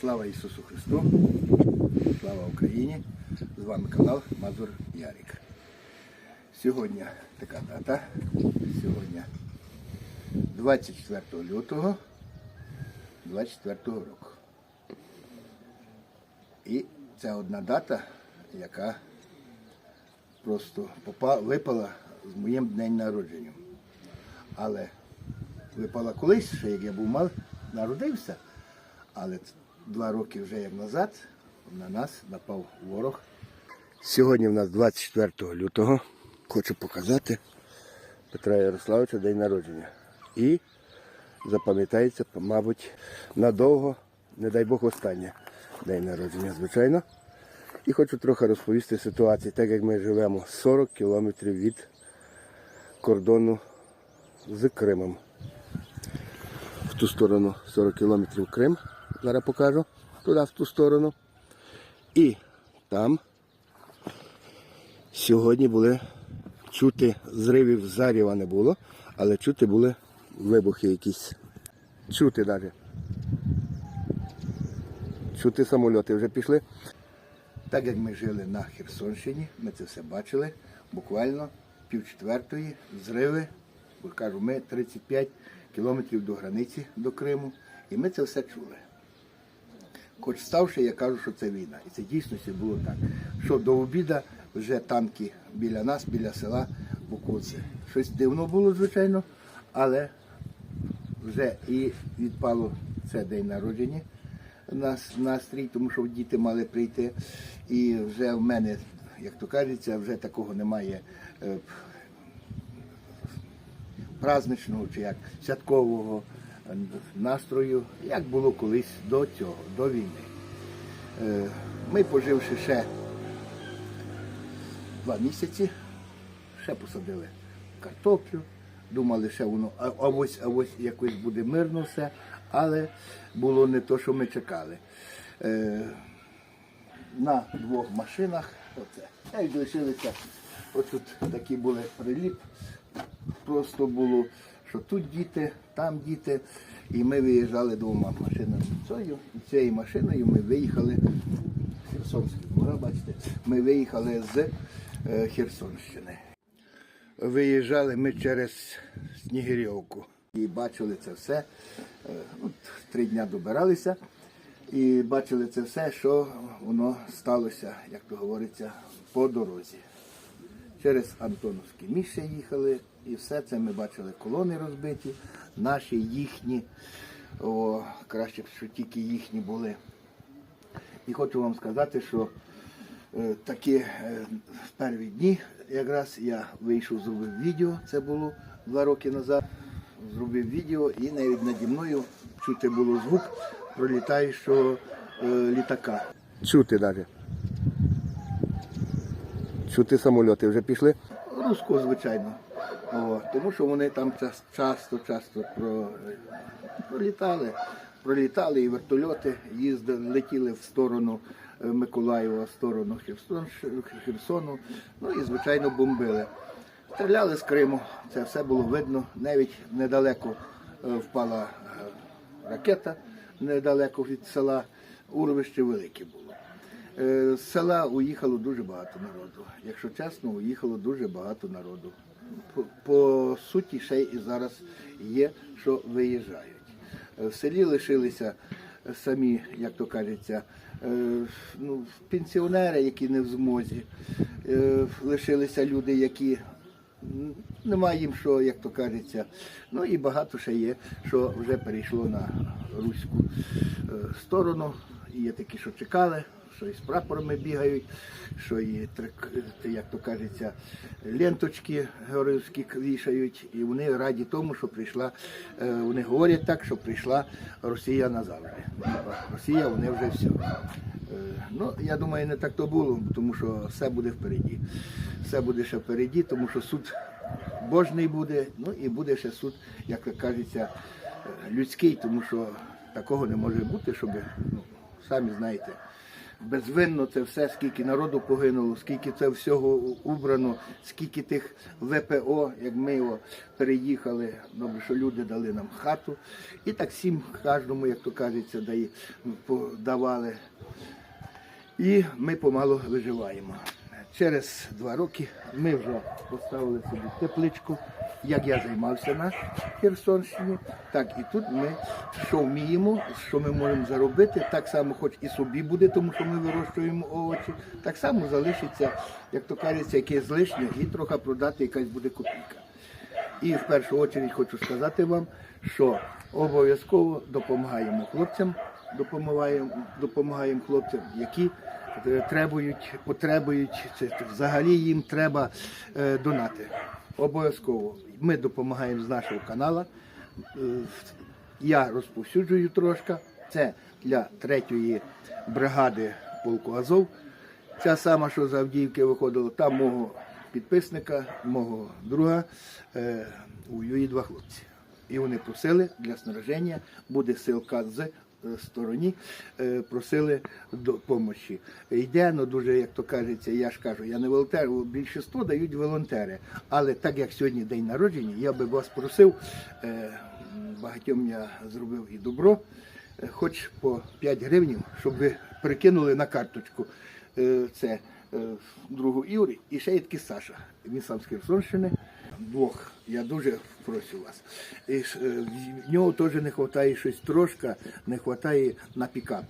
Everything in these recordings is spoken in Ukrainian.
Слава Ісусу Христу! Слава Україні! З вами канал Мазур Ярик. Сьогодні така дата. Сьогодні 24 лютого 24 року. І це одна дата, яка просто попа- випала з моїм днем народження. Але випала колись, ще як я був мал, народився. Але два роки вже назад на нас напав ворог. Сьогодні в нас 24 лютого. Хочу показати Петра Ярославовича день народження. І запам'ятається, мабуть, надовго, не дай Бог, останнє день народження, звичайно. І хочу трохи розповісти ситуацію, так як ми живемо 40 кілометрів від кордону з Кримом. В ту сторону 40 кілометрів Крим. Зараз покажу. Туди, в ту сторону. І там сьогодні були чути зривів заріва не було, але чути були вибухи якісь. Чути навіть. Чути самольоти вже пішли. Так як ми жили на Херсонщині, ми це все бачили. Буквально пів четвертої зриви, кажу, ми 35 кілометрів до границі до Криму, і ми це все чули. Хоч ставши, я кажу, що це війна. І це дійсно було так. Що до обіда вже танки біля нас, біля села Буковці. Щось дивно було, звичайно, але вже і відпало це день народження нас настрій, тому що діти мали прийти. І вже в мене, як то кажеться, вже такого немає е, праздничного чи як святкового настрою, як було колись до цього, до війни. Е, Ми, поживши ще два місяці, ще посадили картоплю, думали, що воно а, ось, а ось якось буде мирно все, але було не то, що ми чекали. Е, на двох машинах, оце, як лишилися, отут такі були приліп, просто було, що тут діти, там діти, і ми виїжджали двома машинами. Цією, цією машиною ми виїхали Херсонський бачите, ми виїхали з е, Херсонщини. Виїжджали ми через Снігирьовку і бачили це все. Е, От, три дня добиралися і бачили це все, що воно сталося, як то говориться, по дорозі. Через Антоновське місце їхали, і все це ми бачили колони розбиті, наші, їхні. О, краще б, що тільки їхні були. І хочу вам сказати, що е, такі е, в перші дні якраз я вийшов, зробив відео, це було два роки назад. Зробив відео і навіть наді мною чути було звук пролітаючого е, літака. Чути навіть. Чути самольоти вже пішли. Руського, звичайно. О, тому що вони там часто, часто пролітали. Пролітали і вертольоти їздили, летіли в сторону е, Миколаєва, в сторону Херсону. Ну і, звичайно, бомбили. Стріляли з Криму, це все було видно. Навіть недалеко е, впала е, ракета, недалеко від села. Урвище велике було. З села уїхало дуже багато народу. Якщо чесно, уїхало дуже багато народу. По, суті, ще і зараз є, що виїжджають. Е, В селі лишилися самі, як то кажеться, е, ну, пенсіонери, які не в змозі. Е, Лишилися люди, які немає їм що, як то кажеться. Ну і багато ще є, що вже перейшло на руську сторону. Є такі, що чекали, що і з прапорами бігають, що і як то кажеться, ленточки георгіївські вішають, і вони раді тому, що прийшла, е, вони говорять так, що прийшла Росія назавжди. Росія, вони вже все. Ну, я думаю, не так то було, тому що все буде впереді. Все буде ще впереді, тому що суд Божний буде, ну і буде ще суд, як кажеться, е, людський, тому що такого не може бути, щоб, ну, самі знаєте, безвинно це все, скільки народу погинуло, скільки це всього убрано, скільки тих ВПО, як ми його переїхали. Добре, що люди дали нам хату. І так всім кожному, як то кажеться, дає- давали. І ми помало виживаємо. Через два роки ми вже поставили собі тепличку, як я займався на Херсонщині, так і тут ми що вміємо, що ми можемо заробити, так само хоч і собі буде, тому що ми вирощуємо овочі, так само залишиться, як то кажеться, якесь лишнє, і трохи продати якась буде копійка. І в першу чергу хочу сказати вам, що обов'язково допомагаємо хлопцям, допомагаємо, допомагаємо хлопцям, які требують, потребують, це взагалі їм треба е, донати. Обов'язково. Ми допомагаємо з нашого каналу. Е, Я розповсюджую трошки. Це для третьої бригади полку Азов. Ця сама, що з Авдіївки виходила, там мого підписника, мого друга, е, воює два хлопці. І вони просили для снаряження, буде силка з е, стороні, е, просили допомоги. Йде, ну дуже, як то кажеться, я ж кажу, я не волонтер, більшість дають волонтери. Але так як сьогодні день народження, я би вас просив, е, багатьом я зробив і добро, е, хоч по 5 гривень, щоб ви прикинули на карточку. Е, Це е, другу Ігор і ще є такий Саша. Він сам з Херсонщини. Двох. Я дуже прошу вас. І е, в нього теж не вистачає щось трошки, не вистачає на пікап.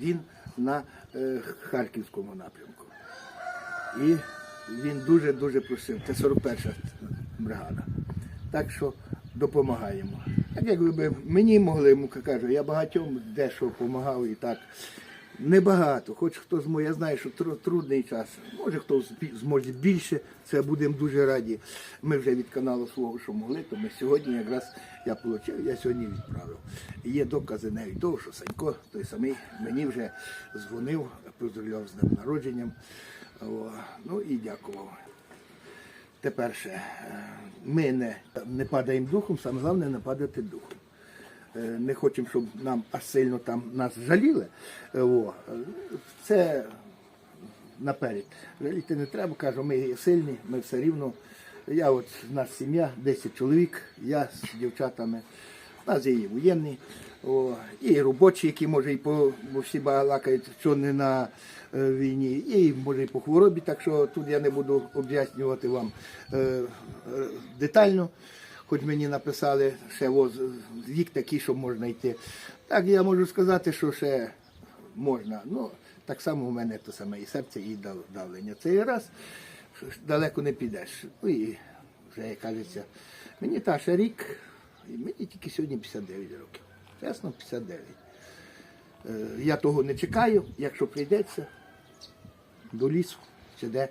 Він на е, Харківському напрямку. І він дуже-дуже просив. Це 41-ша бригада. Так що допомагаємо. Так як ви мені могли, кажу, я багатьом дещо допомагав і так. Небагато, хоч хто зможе, я знаю, що тру- трудний час. Може хто зможе більше, це будемо дуже раді. Ми вже від каналу свого, що могли, то ми сьогодні якраз я отримав, я сьогодні відправив. Є докази навіть того, що Санько, той самий, мені вже дзвонив, поздравляв з днем народженням. О, ну і дякував. Тепер ще, е, ми не, не падаємо духом, саме головне не падати духом. Е, Не хочемо, щоб нам аж сильно там нас жаліли. Е, це наперед. Жаліти не треба, кажу, ми сильні, ми все рівно. Я от, у нас сім'я, 10 чоловік, я з дівчатами. У нас є і воєнні, і робочі, які може і по бо всі балакають, що не на е, війні, і може і по хворобі, так що тут я не буду об'яснювати вам детально. Хоч мені написали, ще вік такий, що можна йти. Так я можу сказати, що ще можна. Ну, так само у мене то саме і серце, і дав- давлення. Цей раз далеко не підеш. Ну і вже як кажеться, мені та ще рік, і мені тільки сьогодні 59 років. Чесно, 59. Е, Я того не чекаю, якщо прийдеться до лісу чи де.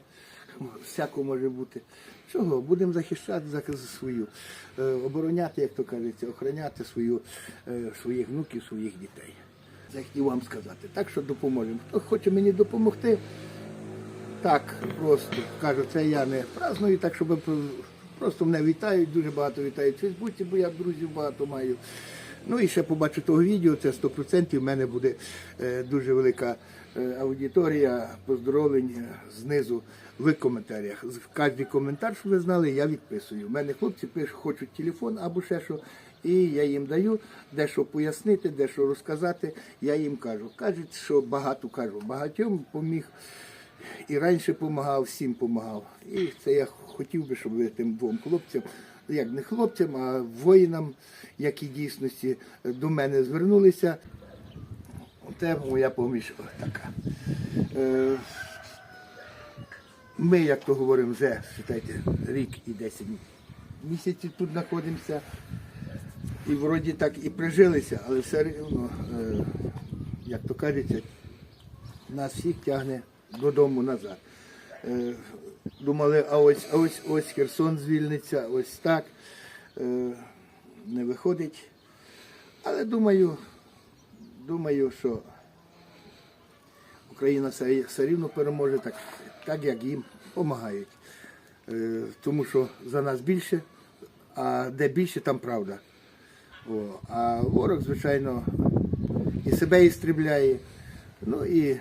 Всяко може бути. Чого? Будемо захищати за свою, е, обороняти, як то кажеться, охороняти свою, е, своїх внуків, своїх дітей. Це я хотів вам сказати. Так що допоможемо. Хто хоче мені допомогти, так просто кажу, це я не праздную, так щоб просто мене вітають, дуже багато вітають в бо я друзів багато маю. Ну і ще побачу того відео, це 100%. В мене буде е, дуже велика аудиторія поздоровлень е, знизу в коментарях. Кожний коментар, що ви знали, я відписую. У мене хлопці пишуть, хочуть телефон або ще що. І я їм даю дещо пояснити, дещо розказати. Я їм кажу. Кажуть, що багато кажу. Багатьом поміг і раніше допомагав, всім допомагав. І це я хотів би, щоб ви тим двом хлопцям, як не хлопцям, а воїнам, які дійсності до мене звернулися. Оте моя поміч така. Е, Ми, як то говоримо, вже вважайте, рік і 10 місяців тут знаходимося. І вроді так і прижилися, але все рівно, е, як то кажеться, нас всіх тягне додому назад. Е, Думали, а ось, ось ось Херсон звільниться, ось так. Не виходить. Але думаю, думаю, що Україна все, рівно переможе, так, так як їм допомагають. Е, Тому що за нас більше, а де більше, там правда. О, а ворог, звичайно, і себе істрібляє. Ну і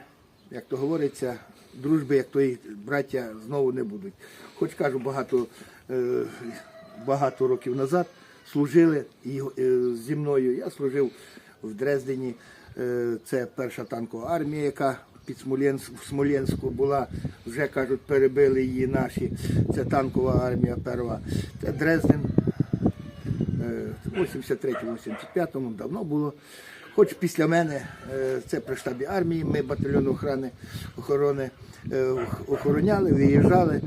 як то говориться, дружби, як тої браття знову не будуть. Хоч кажу, багато, е, багато років назад служили і, е, зі мною. Я служив в Дрездені. Е, Це перша танкова армія, яка під Смоленськ, в Смоленську була. Вже кажуть, перебили її наші. Це танкова армія перша. Це Дрезден. Е, в 83-85-му давно було. Хоч після мене е, це при штабі армії, ми батальйон охорони, охорони ох- охороняли, виїжджали.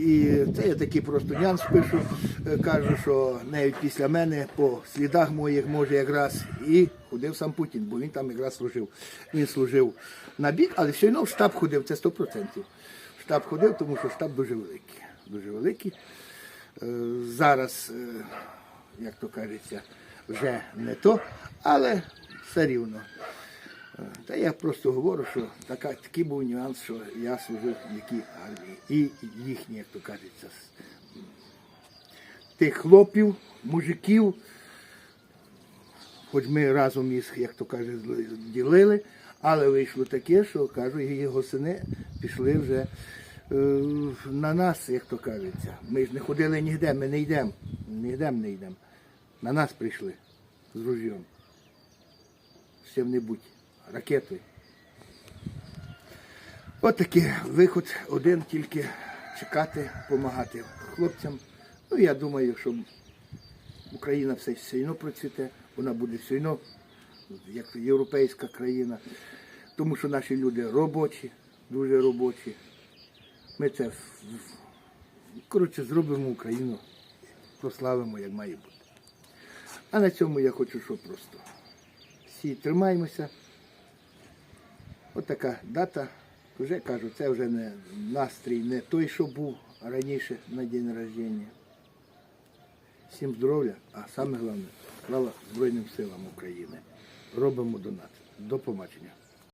І це я такий просто нюанс пишу. Е, Кажу, що навіть після мене по слідах моїх може якраз і ходив сам Путін, бо він там якраз служив. Він служив на бік, але все одно в штаб ходив, це 100%. Штаб ходив, тому що штаб дуже великий. Дуже великий. Е, Зараз, е, як то кажеться, вже не то, але все рівно. Та я просто говорю, що така, такий був нюанс, що я служив в якій армії. І їхні, як то кажеться, тих хлопів, мужиків, хоч ми разом їх, як то кажуть, ділили, але вийшло таке, що кажу, його сини пішли вже е, на нас, як то кажеться. Ми ж не ходили ніде, ми не йдемо. Ніде не йдемо. На нас прийшли з ружьом. З чим-небудь, ракетою. От такий виход один тільки чекати, допомагати хлопцям. Ну, я думаю, що Україна все все одно процвіте, вона буде одно як європейська країна, тому що наші люди робочі, дуже робочі. Ми це коротше зробимо Україну, прославимо, як має бути. А на цьому я хочу, що просто. Всі тримаємося. От така дата. Вже кажу, це вже не настрій, не той, що був раніше на день народження. Всім здоров'я, а саме головне, слава Збройним силам України. Робимо донат. До побачення.